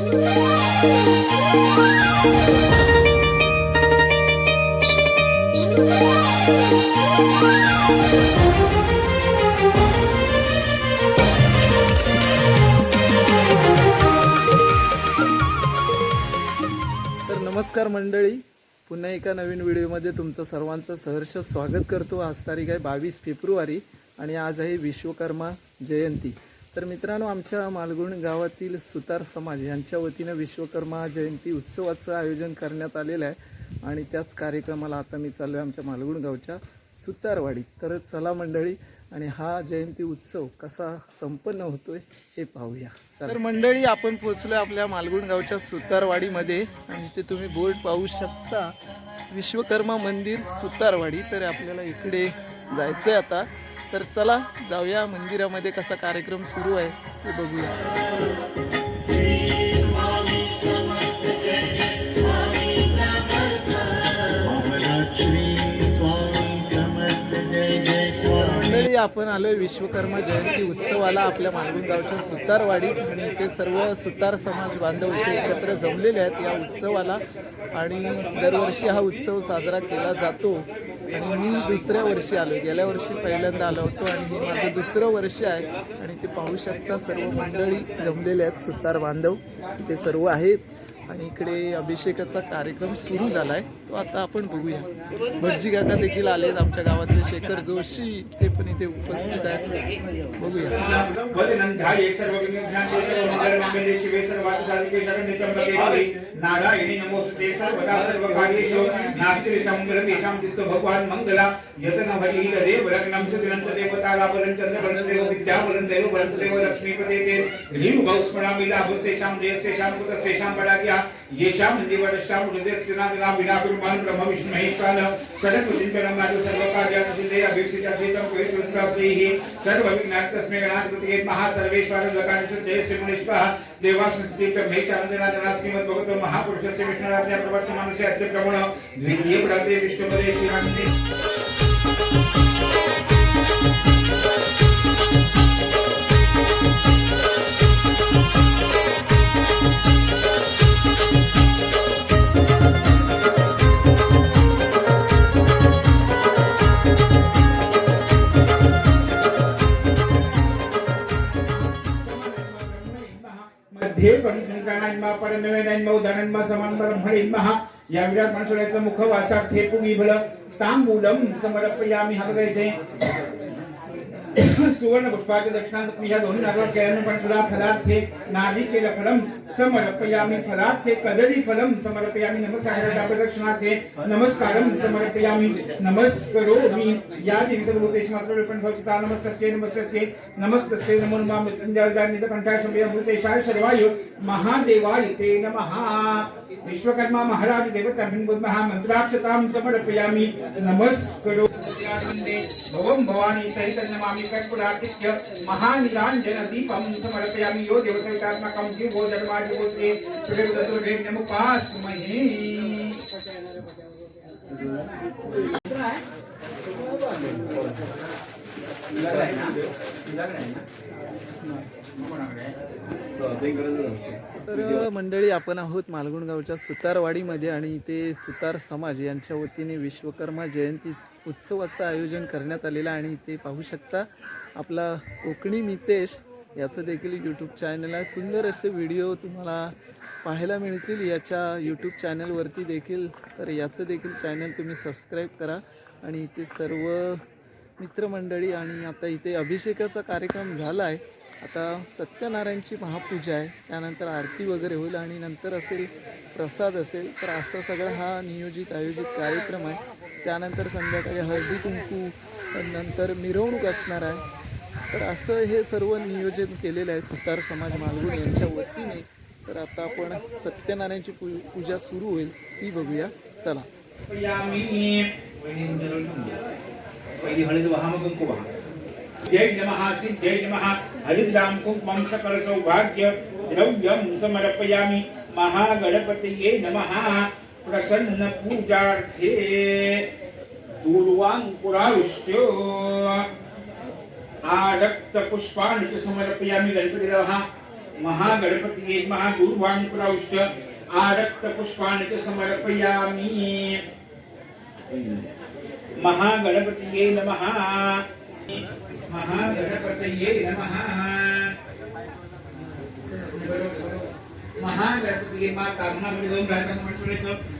तर नमस्कार मंडळी. पुन्हा एका नवीन व्हिडिओमध्ये तुमचं सर्वांचं सहर्ष स्वागत करतो. आज तारीख आहे बावीस फेब्रुवारी आणि आज आहे विश्वकर्मा जयंती. तर मित्रांनो आमच्या मालगुण गावातील सुतार समाज यांच्या वतीनं विश्वकर्मा जयंती उत्सवाचं आयोजन करण्यात आलेलं आहे. आणि त्याच कार्यक्रमाला आता मी चाललो आहे आमच्या मालगुण गावच्या सुतारवाडीत तर चला मंडळी आणि हा जयंती उत्सव कसा संपन्न होतोय हे पाहूया. तर मंडळी आपण पोहोचलो आपल्या मालगुण गावच्या सुतारवाडीमध्ये. आणि ते तुम्ही बोर्ड पाहू शकता विश्वकर्मा मंदिर सुतारवाडी. तर आपल्याला इकडे जायचं आहे आता. तर चला जाऊया. मंदिरामध्ये कसा कार्यक्रम सुरू आहे ते बघूया. आपण आलोय विश्वकर्मा जयंती उत्सवाला आपल्या मालवण गावच्या सुतारवाडीत आणि इथे सर्व सुतार समाज बांधव इथे एकत्र जमलेले आहेत या उत्सवाला. आणि दरवर्षी हा उत्सव साजरा केला जातो. आणि मी दुसऱ्या वर्षी आलो गेल्या वर्षी पहिल्यांदा आलो होतो आणि हे माझं दुसरं वर्ष आहे. आणि ते पाहू शकता सर्व मंडळी जमलेले आहेत सुतार बांधव. ते सर्व आहेत. आणि इकडे अभिषेकाचा कार्यक्रम सुरू झाला आहे तो आता आपण बघूया भटजी काका देखील आलेत आमच्या गावातले शेखर जोशी ते पण इथे उपस्थित आहेत बघूया वदनन्धाये सर्वविघ्नोपशान्ते सर्वमङ्गलमाङ्गल्ये नारायणी नमोस्तुते सर्वदा नास्ति विषमङ्गलं येषां भगवान् मङ्गला देव लग्नं च दिनं च देवतालाबलं चन्द्रबलं देव विद्याबलं देव बलं देव लक्ष्मीपते ते ह्रीं येषां विनाकुर्मान् ब्रह्म विष्णु महेश्वर षडकुचिन्तनं नाटु सर्वकार्यात् सिद्धे अभीप्सिताचेतं पवित्रस्त्रास्त्रैः सर्वविघ्नात् तस्मै गणाधिपतये महासर्वेश्वर लकांश जय श्रीमुनीश्वः देवासंस्कृत ब्रह्मेचानंदनाथना श्रीमद्भगवतो महापुरुषस्य विष्णुराज्ञा प्रवर्तमानस्य अद्य प्रमण द्वितीय प्राते विष्णुपदे श्रीरामते पंकणांमा परनवेनांमा उदाहरणांमा समान ब्रह्मणींमा या विराट मनसुळ्याचं मुख वासात हे भल तांबूलम समर्पयामी हरगैते सुवर्ण पुष्पाचे दक्षिणांत या दोन्ही नारळ केल्यानं पण सुद्धा फलार्थे नारिकेल केलं फलम समर्पयामी नमस्कार प्रदक्षिणार्थे नमस्कारम समर्पयामी नमस्करोमि। या देवी सर्वभूतेषु मात्र पण सौचिता नमस्तस्यै नमस्तस्यै नमस्तस्यै नमो नमः मृत्युंजय कंठाय शंभय अमृतेशाय महादेवाय ते नमः विश्वकर्मा महाराज देवता महा मंत्राक्षतां समर्पयामी नमस्करो भवं भवानी सहित नमामि कर्पूरातिथ्य महानिराञ्जन दीपं समर्पयामि यो देवसहितात्मकं जीवो धर्मादिगोत्रे सुरेवदतुर्भे नमुपास्महे तर मंडळी आपण आहोत मालगुणगावच्या सुतारवाडीमध्ये आणि इथे सुतार समाज यांच्या वतीने विश्वकर्मा जयंती उत्सवाचं आयोजन करण्यात आलेलं आणि इथे पाहू शकता आपला कोकणी मितेश याचं देखील यूट्यूब चॅनल आहे. सुंदर असे व्हिडिओ तुम्हाला पाहायला मिळतील. याच्या यूट्यूब चॅनलवरती देखील तर याचं देखील चॅनल तुम्ही सबस्क्राईब करा. आणि इथे सर्व मित्रमंडळी आणि आता इथे अभिषेकाचा कार्यक्रम झाला आहे आता सत्यनारायणची महापूजा आहे. त्यानंतर आरती वगैरे होईल आणि नंतर असेल प्रसाद असेल. तर असा सगळा हा नियोजित आयोजित कार्यक्रम आहे. त्यानंतर संध्याकाळी हळदी कुंकू नंतर मिरवणूक असणार आहे. तर असं हे सर्व नियोजन केलेलं आहे सुतार समाज मालवण यांच्या वतीने. तर आता आपण सत्यनारायणची पू पूजा सुरू होईल ती बघूया. चला. यामी पहिली हळद वहा मग कुंकू वहा जय नमः सिद्धे नमः हरिद्राम कुंकुमं सकल सौभाग्य द्रव्यं समर्पयामि महागणपतये नमः प्रसन्न पूजार्थे दूर्वाङ्कुरारुष्ट आरक्तपुष्पाणि च समर्पयामि गणपतिरवः महागणपती महागुरुवाणी प्रौष्ट आरक्तपुष्पाणि च समर्पयामि महागणपतये नमः। महागणपतये नमः। महागणपती माता महाबली दोन म्हटलं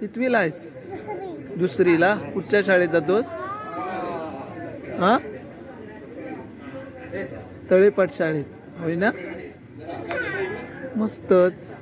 कितवीला आहेस? दुसरीला. कुठच्या शाळेत जातोस? हा? तळेपाट शाळेत. होय ना? मस्तच.